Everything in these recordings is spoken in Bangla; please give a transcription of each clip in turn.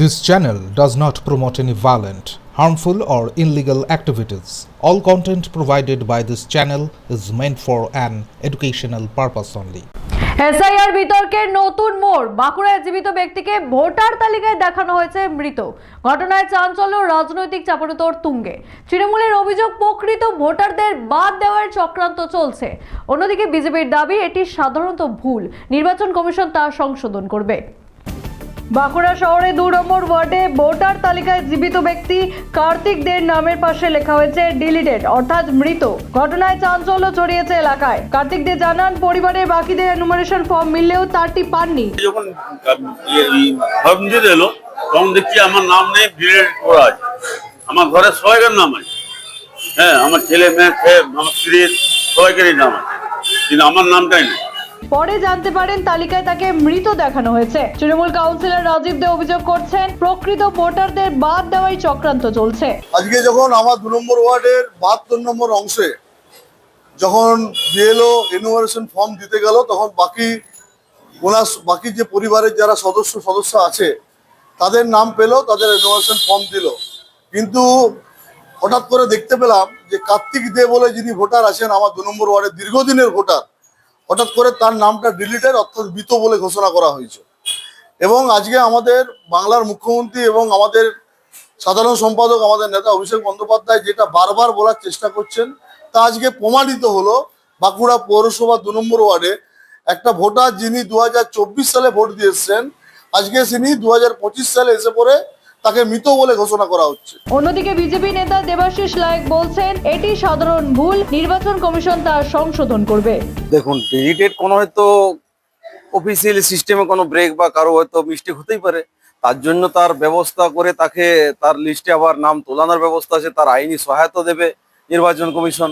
This channel does not promote any violent, harmful, or illegal activities. All content provided by this channel is meant for an educational purpose only. SIR বিতর্কের নতুন মোড়। বাঁকুড়ায় জীবিত ব্যক্তিকে ভোটার তালিকায় দেখানো হয়েছে মৃত। ঘটনায় চাঞ্চল্য রাজনৈতিক চাপানোতর তুঙ্গে। তৃণমূলের অভিযোগ প্রকৃত ভোটারদের বাদ দেওয়ার চক্রান্ত চলছে। অন্যদিকে বিজেপির দাবি এটি সাধারণত ভুল। নির্বাচন কমিশন তা সংশোধন করবে। বাঁকুড়া শহরে দু নম্বর ওয়ার্ডে ভোটার তালিকায় জীবিত ব্যক্তি কার্তিক দের নামের পাশে লেখা হয়েছে ডিলিটেড, অর্থাৎ মৃত। ঘটনায় চাঞ্চল্য ছড়িয়েছে এলাকায়। কার্তিক দে জানান, পরিবারের বাকিদের এনুমারেশন ফর্ম মিললেও তারটি পাননি। যখন ফর্ম দিল তখন দেখছি আমার নাম নেই ডিলেট করা আছে। আমার ঘরে সবাইকার নাম আছে। হ্যাঁ আমার ছেলে মেয়ে আমার স্ত্রীর সবাইকারই নাম আছে। কিন্তু আমার নামটাই নেই। পরে জানতে পারেন তালিকায় তাকে মৃত দেখানো হয়েছে। তৃণমূল কাউন্সিলর রাজীব দে অভিযোগ করছেন, প্রকৃত ভোটারদের বাদ দেওয়াই চক্রান্ত চলছে। আজকে যখন আমার দু নম্বর ওয়ার্ডের বাহাত্তর নম্বর অংশে যখন বিএলও ইনোভেশন ফর্ম দিতে গেল, তখন বাকি ওনার বাকি যে পরিবারের যারা সদস্য সদস্য আছে, তাদের নাম পেল, তাদের ইনোভেশন ফর্ম দিল। কিন্তু হঠাৎ করে দেখতে পেলাম যে কার্তিক দে বলে যিনি ভোটার আছেন, আমার দু নম্বর ওয়ার্ডের দীর্ঘদিনের ভোটার হঠাৎ করে তার নামটা ডিলিটের অর্থাৎ মৃত বলে ঘোষণা করা হয়েছে। এবং আজকে আমাদের বাংলার মুখ্যমন্ত্রী এবং আমাদের সাধারণ সম্পাদক আমাদের নেতা অভিষেক বন্দ্যোপাধ্যায় যেটা বারবার বলার চেষ্টা করছেন, তা আজকে প্রমাণিত হলো বাঁকুড়া পৌরসভা দু নম্বর ওয়ার্ডে একটা ভোটার যিনি দু হাজার চব্বিশ সালে ভোট দিয়ে এসছেন আজকে তিনি দু হাজার পঁচিশ সালে এসে পড়ে তাকে মৃত বলে ঘোষণা করা হচ্ছে। অন্যদিকে বিজেপি নেতা দেবাশিস লায়ক বলছেন এটি সাধারণ ভুল নির্বাচন কমিশন তা সংশোধন করবে। দেখুন ডিজিটেড কোনো হয়তো অফিসিয়াল সিস্টেমে কোনো ব্রেক বা কারও হয়তো মিস্টেক হতেই পারে। তার জন্য তার ব্যবস্থা করে তাকে তার লিস্টে আবার নাম তোলানোর ব্যবস্থা আছে তার আইনি সহায়তা দেবে নির্বাচন কমিশন।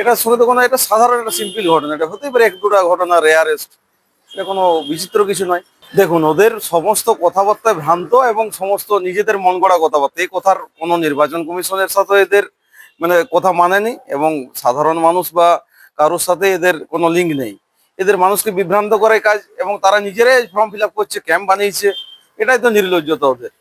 এটা শুনে তো কোনো এটা সাধারণ একটা সিম্পল ঘটনা এটা হতেই পারে এক দুটা ঘটনা রেয়ারেস্ট এটা কোনো বিচিত্র কিছু নয়। দেখুন, ওদের সমস্ত কথাবার্তায় ভ্রান্ত এবং সমস্ত নিজেদের মন গড়া কথাবার্তা। এই কথার কোনো নির্বাচন কমিশনের সাথে এদের মানে কথা মানেনি এবং সাধারণ মানুষ বা কারোর সাথে এদের কোনো লিঙ্ক নেই। এদের মানুষকে বিভ্রান্ত করে কাজ এবং তারা নিজেরাই ফর্ম ফিল করছে ক্যাম্প বানিয়েছে। এটাই তো নির্লজ্জতা ওদের।